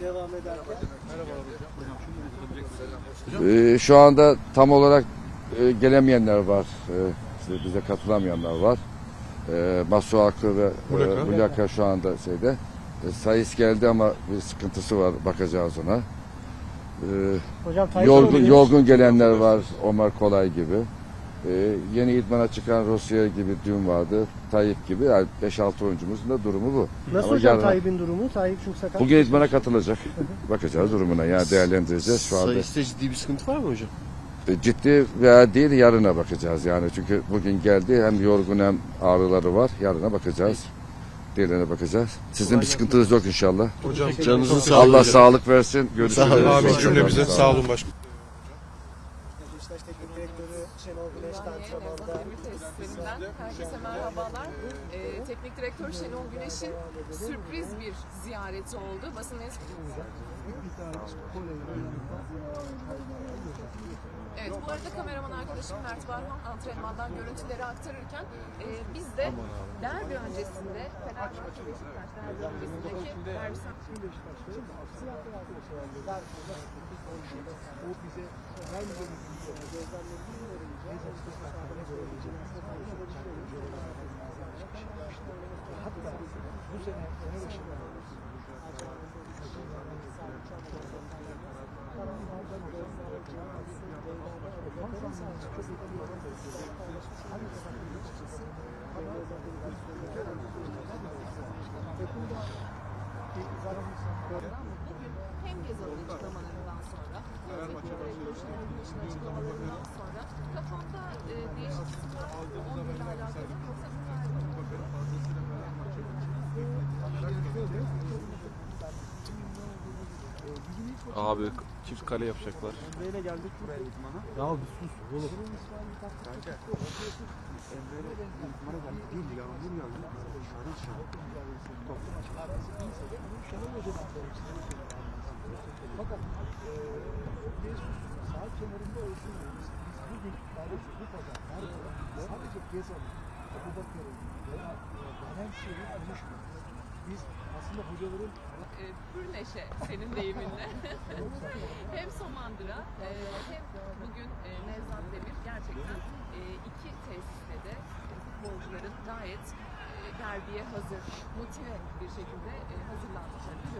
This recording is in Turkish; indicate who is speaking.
Speaker 1: devam ederken.
Speaker 2: Ee, şu anda tam olarak e, gelemeyenler var. Ee, işte bize katılamayanlar var. Ee, Masu Aklı ve
Speaker 3: Mulaka.
Speaker 2: e, Mulaka şu anda şeyde. E, Sayıs geldi ama bir sıkıntısı var. Bakacağız ona.
Speaker 1: Hocam
Speaker 2: yorgun, yorgun gelenler var. Omar Kolay gibi. Ee, yeni idmana çıkan Rusya gibi dün vardı. Tayyip gibi. Yani 5-6 oyuncumuzun da durumu bu.
Speaker 1: Nasıl
Speaker 2: Ama
Speaker 1: hocam
Speaker 2: yarın-
Speaker 1: Tayyip'in durumu? Tayyip çünkü sakat.
Speaker 2: Bugün idmana katılacak. Bakacağız durumuna. Yani değerlendireceğiz şu anda.
Speaker 3: Sayısında ciddi bir sıkıntı var mı hocam?
Speaker 2: E, Ciddi veya değil yarına bakacağız yani çünkü bugün geldi hem yorgun hem ağrıları var yarına bakacağız. Diğerlerine bakacağız. Sizin bir sıkıntınız yok inşallah.
Speaker 3: Hocam canınızın sağlığı.
Speaker 2: Allah sağlık versin. Görüşürüz.
Speaker 3: Sağ olun. Amin cümlemize. Sağ olun başkanım.
Speaker 1: Şenol Güneş de antrenmanda.
Speaker 4: Demir tesislerinden herkese merhabalar. Ee, Teknik Direktör Şenol Güneş'in sürpriz bir ziyareti oldu. Basın mensupları. Evet, bu arada kameraman arkadaşım Mert Barhan antrenmandan görüntüleri aktarırken e, biz de derbi öncesinde Fenerbahçe Beşiktaş derbi öncesindeki derbi Bugün hem Gezal'ın açıklamalarından sonra hem Güneş'in açıklamalarından sonra kafamda e, değişik
Speaker 5: Abi çift kale yapacaklar.
Speaker 1: Neyle geldik buraya idmana? Ya bir sus oğlum. Fakat sağ kenarında olsun biz, bugün sadece bu pazar sadece Gezal'ın, Abu Bakar'ın veya Valencia'yı konuşmuyoruz. Biz aslında hocaların
Speaker 4: e, pür neşe senin deyiminle. hem Samandıra e, hem bugün e, Nevzat Demir gerçekten e, iki tesiste de futbolcuların gayet e, derbiye hazır, motive bir şekilde e, hazırlanmışlar.